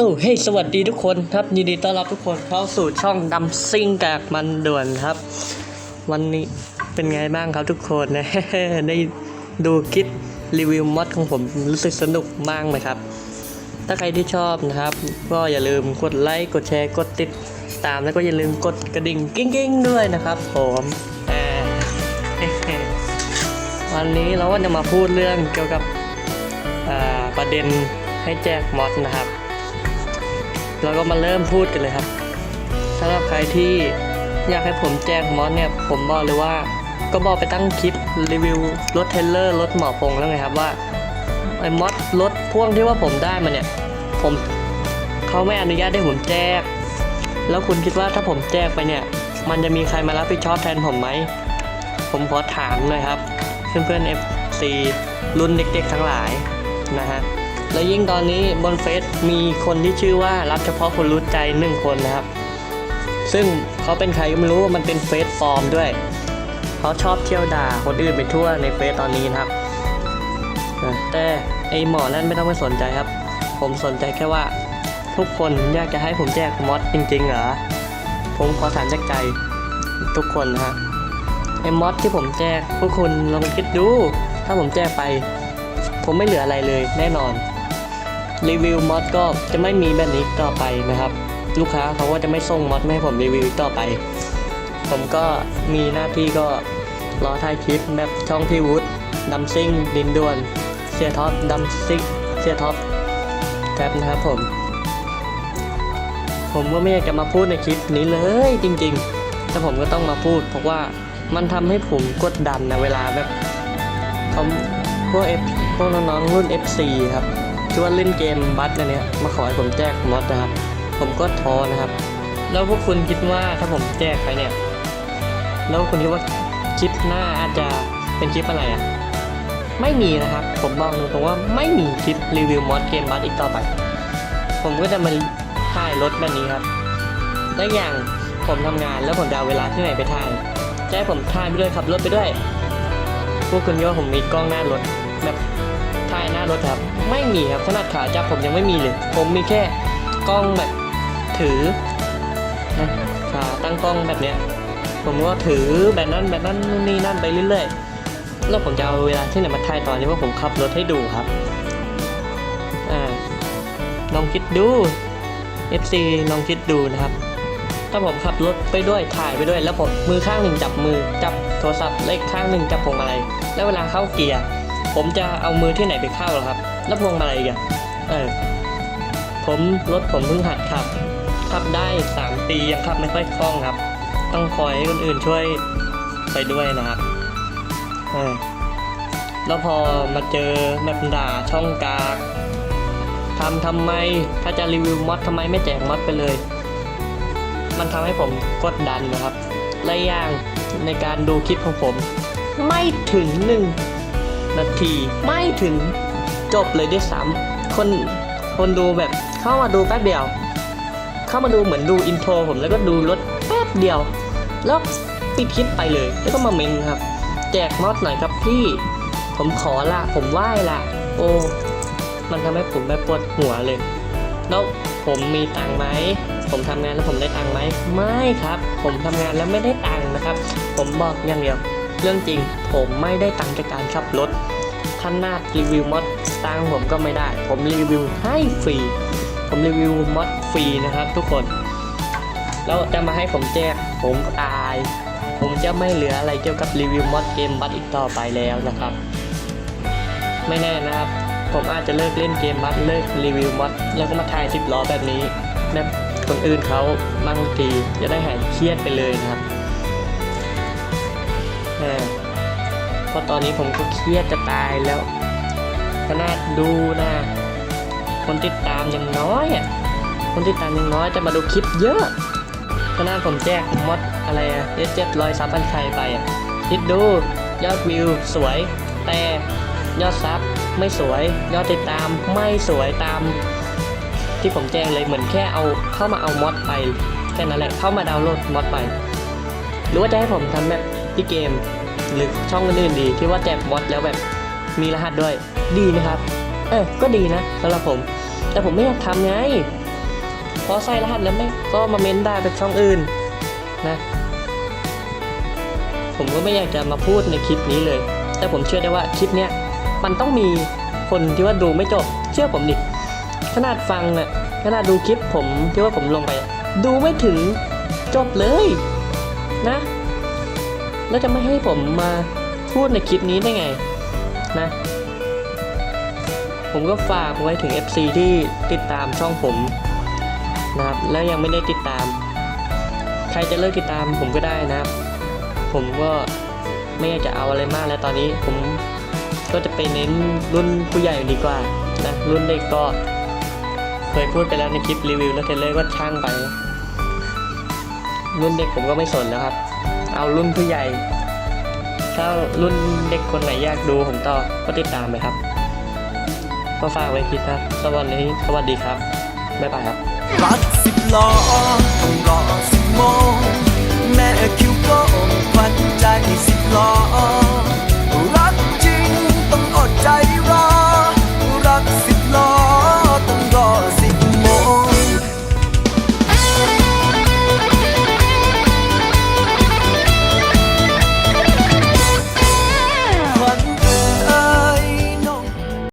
อ้เฮ้ยสวัสดีทุกคนครับยินดีต้อนรับทุกคนเข้าสู่ช่องดำซิ่งกากมันด่วนครับ วันนี้เป็นไงบ้างครับทุกคนนะได้ดูคลิปรีวิวมอดของผมรู้สึกสนุกมากไหมครับ ถ้าใครที่ชอบนะครับ ก็อย่าลืมกดไลค์กดแชร์กดติดตามแล้วก็อย่าลืมกดกระดิ่งกิ้งๆด้วยนะครับผมวันนี้เราก็จะมาพูดเรื่องเกี่ยวกับประเด็นให้แจกมอดนะครับ เราก็มาเริ่มพูดกันเลยครับสำหรับใครที่อยากให้ผมแจกมอสเนี่ย ผมบอกเลยว่า ก็บอกไปตั้งคลิปรีวิวรถเทลเลอร์รถหมอพงแล้วไงครับว่าไอ้มอสรถพ่วงที่ว่าผมได้มาเนี่ย ผมเขาไม่อนุญาตให้ผมแจก แล้วคุณคิดว่าถ้าผมแจกไปเนี่ย มันจะมีใครมารับผิดชอบแทนผมไหม ผมขอถามเลยครับ เพื่อนๆ FC รุ่นเด็กๆทั้งหลายนะฮะ แล้วยิ่งตอนนี้บนเฟซมีคนที่ชื่อว่ารับเฉพาะคนรู้ใจหนึ่งคนนะครับ ซึ่งเขาเป็นใครก็ไม่รู้มันเป็นเฟซฟอร์มด้วย เขาชอบเที่ยวด่าคนอื่นไปทั่วในเฟซตอนนี้นะครับ แต่ไอหมอนั่นไม่ต้องไปสนใจครับ ผมสนใจแค่ว่า ทุกคนอยากจะให้ผมแจกมอดจริงๆเหรอ ผมขอถามจากใจทุกคนนะฮะไอมอดที่ผมแจกพวกคุณลองคิดดู ถ้าผมแจกไป ผมไม่เหลืออะไรเลยแน่นอน รีวิวมอดก็จะไม่มีแบบนี้ต่อไปนะครับ ลูกค้าเขาก็จะไม่ส่งมอดมาให้ผมรีวิวต่อไป ผมก็มีหน้าที่ก็รอถ่ายคลิปแบบช่องพี่วุฒิดัมซิ่งดินดวนเสียท็อปดัมซิ่งเสียท็อปแท็บนะครับผม ผมก็ไม่อยากจะมาพูดในคลิปนี้เลยจริงๆ แต่ผมก็ต้องมาพูด เพราะว่ามันทำให้ผมกดดันนะเวลาแบบเขาพวก F พวกน้องๆรุ่น F4 ครับ ที่ว่าเล่นเกมบัสอันเนี้ยมาขอให้ผมแจกมอดนะครับ ผมก็ท้อนะครับ แล้วพวกคุณคิดว่าถ้าผมแจกไปเนี่ย แล้วคุณคิดว่าคลิปหน้าอาจจะเป็นคลิปอะไรอะ ไม่มีนะครับ ผมบอกตรงๆว่าไม่มีคลิปรีวิวมอดเกมบัสอีกต่อไป ผมก็จะมาถ่ายรถแบบนี้ครับและอย่างผมทำงานแล้วผมจะเอาเวลาที่ไหนไปถ่ายจะให้ผมถ่ายไปด้วยขับรถไปด้วย พวกคุณคิดว่าผมมีกล้องหน้ารถแบบ ถ่ายหน้ารถครับ ไม่มีครับขนาดขาจับผมยังไม่มีเลย ผมมีแค่กล้องแบบถือนะขาตั้งกล้องแบบเนี้ยผมก็ถือแบบนั้นแบบนั้นนู่นนี่นั่นไปเรื่อยๆแล้วผมจะเอาเวลาที่ไหนมาถ่ายตอนนี้ว่าผมขับรถให้ดูครับอ่าลองคิดดู FC ลองคิดดูนะครับ ถ้าผมขับรถไปด้วยถ่ายไปด้วย แล้วผมมือข้างหนึ่งจับมือจับโทรศัพท์เลขข้างหนึ่งจับพวงมาลัยแล้วเวลาเข้าเกียร์ ผมจะเอามือที่ไหนไปเข้าล่ะครับ แล้วพวงมาลัยกันเออ ผมรถผมเพิ่งหัดขับ ขับได้3ปียังขับไม่ค่อยคล่องครับ ต้องคอยให้คนอื่นช่วยไปด้วยนะครับ เออ แล้วพอมาเจอแบบด่าช่องกากทำทำไม ถ้าจะรีวิวมอดทำไมไม่แจกมอดไปเลย มันทำให้ผมกดดันนะครับและอย่างในการดูคลิปของผม ไม่ถึงหนึ่ง นาทีไม่ถึงจบเลยด้วยซ้ำคนคนดูแบบเข้ามาดูแป๊บเดียว เข้ามาดูเหมือนดูอินโทรผมแล้วก็ดูรถแป๊บเดียว แล้วปิดคลิปไปเลย แล้วก็มาเมนครับ แจกมอดหน่อยครับพี่ ผมขอละ ผมไหว้ละ โอ้ มันทำให้ผมแบบปวดหัวเลย แล้วผมมีตังไหม ผมทำงานแล้วผมได้ตังไหม ไม่ครับ ผมทำงานแล้วไม่ได้ตังนะครับ ผมบอกอย่างเดียว เรื่องจริงผมไม่ได้ตังค์จากการขับรถขนนาดรีวิวมอดตังค์ผมก็ไม่ได้ ผมรีวิวให้ฟรี ผมรีวิวมอดฟรีนะครับ ทุกคน แล้วจะมาให้ผมแจกผมตาย ผมจะไม่เหลืออะไรเกี่ยวกับรีวิวมอดเกมบัตอีกต่อไปแล้วนะครับ ไม่แน่นะครับ ผมอาจจะเลิกเล่นเกมบัตเลิกรีวิวมอดแล้วก็มาถ่ายสิบล้อแบบนี้แบบคนอื่นเขาบางทีจะได้หายเครียดไปเลยนะครับ เพราะตอนนี้ผมก็เครียดจะตายแล้วขนาดดูนะ คนติดตามยังน้อยอะ คนติดตามยังน้อยจะมาดูคลิปเยอะขนาดผมแจกมดอะไรอะเจ็ดร้อยซับพันไทยไปอะคิดดูยอดวิวสวย แต่ยอดซับไม่สวย ยอดติดตามไม่สวยตาม ที่ผมแจ้งเลยเหมือนแค่เอาเข้ามาเอามอดไปแค่นั้นแหละเข้ามาดาวน์โหลดมอดไป หรือว่าจะให้ผมทำแบบ ที่เกมหรือช่องอื่นๆดี ที่ว่าแจกมอดแล้วแบบมีรหัสด้วย ดีนะครับ เออก็ดีนะสำหรับผม แต่ผมไม่อยากทำไงพอใส่รหัสแล้วไม่ก็มาเม้นได้เป็นช่องอื่นนะ ผมก็ไม่อยากจะมาพูดในคลิปนี้เลย แต่ผมเชื่อได้ว่าคลิปเนี้ยมันต้องมีคนที่ว่าดูไม่จบ เชื่อผมดิขนาดฟังอะขนาดดูคลิปผมที่ว่าผมลงไป ดูไม่ถึงจบเลยนะ แล้วจะไม่ให้ผมมาพูดในคลิปนี้ได้ไงนะ ผมก็ฝากไว้ถึง FC ที่ติดตามช่องผมนะครับ แล้วยังไม่ได้ติดตาม ใครจะเลิกติดตามผมก็ได้นะครับ ผมก็ไม่อยากจะเอาอะไรมากแล้วตอนนี้ ผมก็จะไปเน้นรุ่นผู้ใหญ่ดีกว่านะรุ่นเด็กก็เคยพูดไปแล้วในคลิปรีวิวแล้วเทเลอร์ก็ช่างไป รุ่นเด็กผมก็ไม่สนแล้วครับ เอารุ่นผู้ใหญ่ ถ้ารุ่นเด็กคนไหนอยากดูผมต่อก็ติดตามไปครับ ก็ฝากไว้คิดนะสวัสดีสวัสดีครับ บ๊ายบายครับรักสิบล้อต้องรอสิบโมงแม่คิวโก้ควันใจสิบล้อรักจริงต้องอดใจ